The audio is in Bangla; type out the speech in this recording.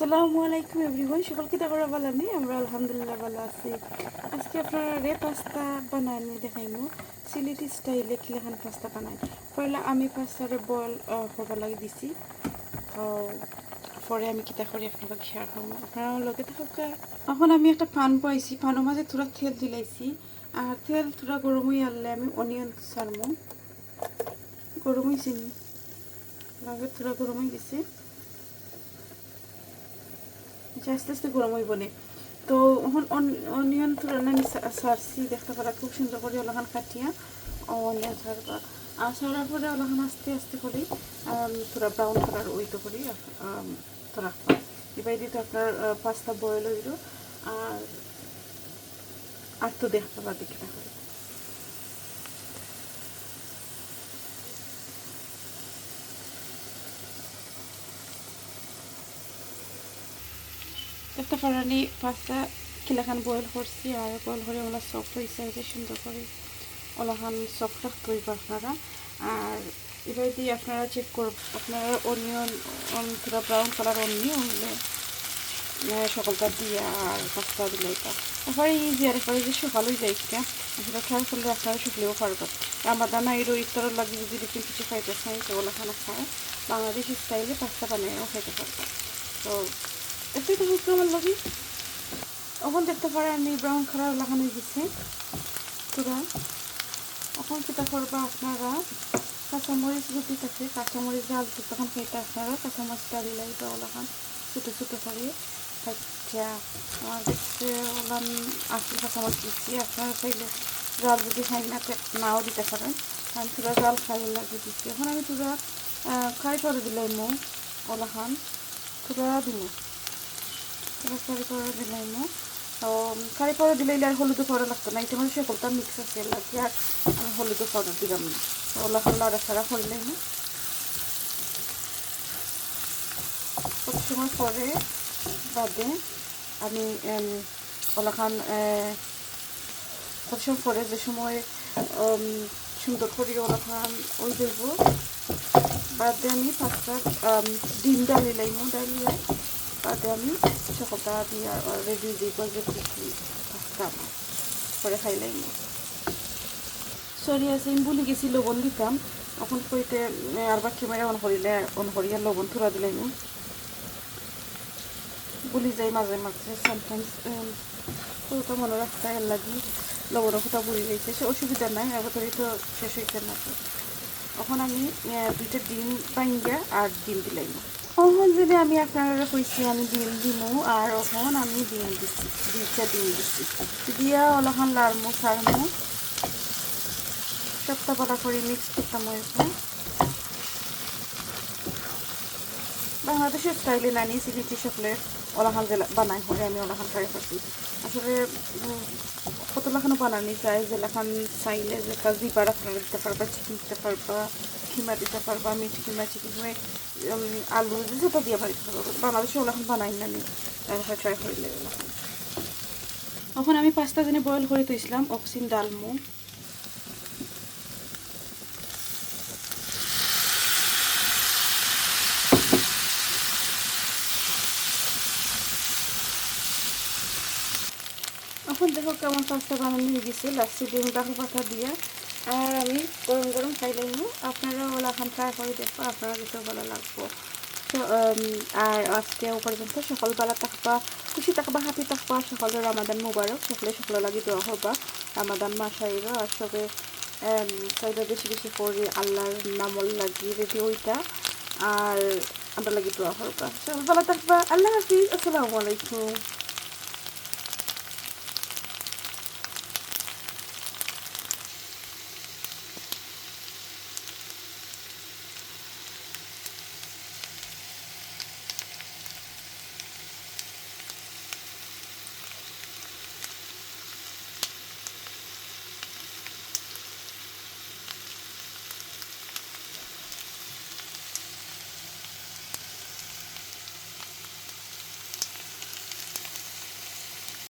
আসসালামু আলাইকুম এভরিওয়ান, সকলকে দেখো ভালো নেই আমরা আলহামদুলিল্লাহ ভালো আছি। আজকে আপনারা রে পাস্তা বানানি দেখাইমু সিলেটি স্টাইলে কিলাখান পাস্তা বানাই পয়লা আমি পাস্তারে বল করবার লাগি দিছি। তো পরে আমি কিতা করি আপনাদের শেয়ার করব আপনারা লগে থাকা এখন আমি একটা পান পাইছি, পানের মাঝে থোড়া তেল দিলাইছি। আর তেল থোড়া গরম হয়ে আনলে আমি অনিয়ন সারমু গরম হয়েছি থোড়া গরম হয়ে গেছে। আস্তে আস্তে গরম হইব নে তো এখন অনিয়ন তুলনা আমি সারছি দেখতে পারা খুব সুন্দর করে ওলাখান কাটিয়া অনিয়ন সারবা আর সারার পরে ওলাখান আস্তে আস্তে করে তোরা ব্রাউন কালার ওইটা করি তো রাখবা এবার দিতে আপনার পাস্তা বয়েল হইল আর আর তো দেখতে পাবা দেখতে করে একটা ফারানি পাস্তা কিলাখান বয়েল করছি আর বয়েল করে ওলা সফট হয়েছে যে সুন্দর করে ওলাখান সফট রাখতে হইব আপনারা। আর এবার দিয়ে আপনারা চেক করব, আপনারা অনিয়ন পুরো ব্রাউন কালার অনিয়ন সকালটা দিয়ে আর পাস্তা দিলে এটা। ইজি আর এরপরে যে সকালই যাই কিনা আসলে খেয়াল করলে আপনারা শুকলেও পারবেন। রামাদান আর ইফতারের লাগে যদি দেখুন কিছু খাইতে চাই তো ওলা খানা খায় বাংলাদেশি স্টাইলে পাস্তা বানিয়েও খাইতে পারবেন। তো একটু তো আমার লবি। এখন দেখতে পারে আমি ব্রাউন কালার লাগানো গেছে পুরা। এখন সেটা করবা আপনারা কাঁচামরিচ গুটি থাকে, কাঁচামরিচ জাল তখন খেতে আপনারা কাঁচামরিচ ডালি লাগবে ওলাখান ছোটো ছোটো করে। আচ্ছা আমার দেখতে ওলান আসলে কাঁচামরিচ দিচ্ছি, আপনারা চাইলে জাল যদি খাই না নাও দিতে পারেন। আমি তুরা জাল খাই লাগিয়ে দিচ্ছি। এখন আমি তুরা খাই করে দিলাই মো ওলাখান তুরা দিব কারি পাউডার দিলাই না তো কারি পাউডার দিলে আর হলুদ পাউডার লাগতো না এটা মানে সকলটা মিক্স আছে লাগে আর আমি হলুদ পাউডার দিলাম না। ওলা লাড়া ছাড়া করলেই না সময় পরে বাদে আমি ওলাখান কত সময় পরে যে সময় সুন্দর করে ওলাখান ওই দেবো, বাদে আমি পাঁচটা ডিম ডালি লাইমো ডালিয়ে তাতে আমি সকলটা দিয়ে রেডি দিব যে পাস্তা করে খাইলাই সরি আছে আমি বলি গেছি, লবণ দিতাম। এখন কইতে আর বাকি মেরে অন করিলে, অন করিয়া লবণ থুরা দিলাই বলি যাই মাঝে মাঝে সামটাইমস ওটা মনে রাখতে লাগি লবণের কথা বলি গেছে, সে অসুবিধা নাই এবার তো শেষ হইতে না এখন আমি দুইটা ডিম পাইঙ্গা আর ডিম দিলাই না। তখন যদি আমি আপনারা কইছি, আমি ডিম দিমু, আর ওখান আমি ডিম দিচ্ছি দুইটা ডিম দিচ্ছি দিয়া অলখান লাড়মু সারমু সবটা বড়া করে মিক্স করতাম বাংলাদেশের স্টাইলে নানি সিলিটি সকলে ওলাখান জেলা বানাই হলে আমি ওলাখান ট্রাই করছি। আসলে কতলাখানো বানানি চাই জেলাখান চাইলে যে কাজ দিবার আপনারা দিতে পারবা চিকেন দিতে পারবা। খিমা দিতে পারবা মিট খিমা চিকেন খিমা আলু যেটা দিয়ে বাড়ি বাংলাদেশে ওলাখান বানাই না ট্রাই করিলে এখন আমি পাঁচটা দিনে বয়েল করে দিয়েছিলাম, অক্সিন ডালমু এখন দেখো কেমন পাস্তা বানানো হয়ে গেছে। লাস্টে ডিম ডাকা পাতা দিয়ে। আর আমি গরম গরম খাই লাইনি আপনারা ওলা খান ট্রাই করে দেখব আপনারা যেতে ভালো লাগবো। আর আজকে পর্যন্ত সকল বেলা থাকবা খুশি থাকবা হাতি থাকবা সকালে রামাদান মুবারক, সকলে সকলে লাগি দেওয়া হবা রামাদান মাস আর সবে চাইলে বেশি বেশি করে আল্লাহর নামল লাগি রেডি ওইটা। আর আমরা লাগি দেওয়া হবা সকল বেলা থাকবা আল্লাহ হাফিজ, আসসালামু আলাইকুম।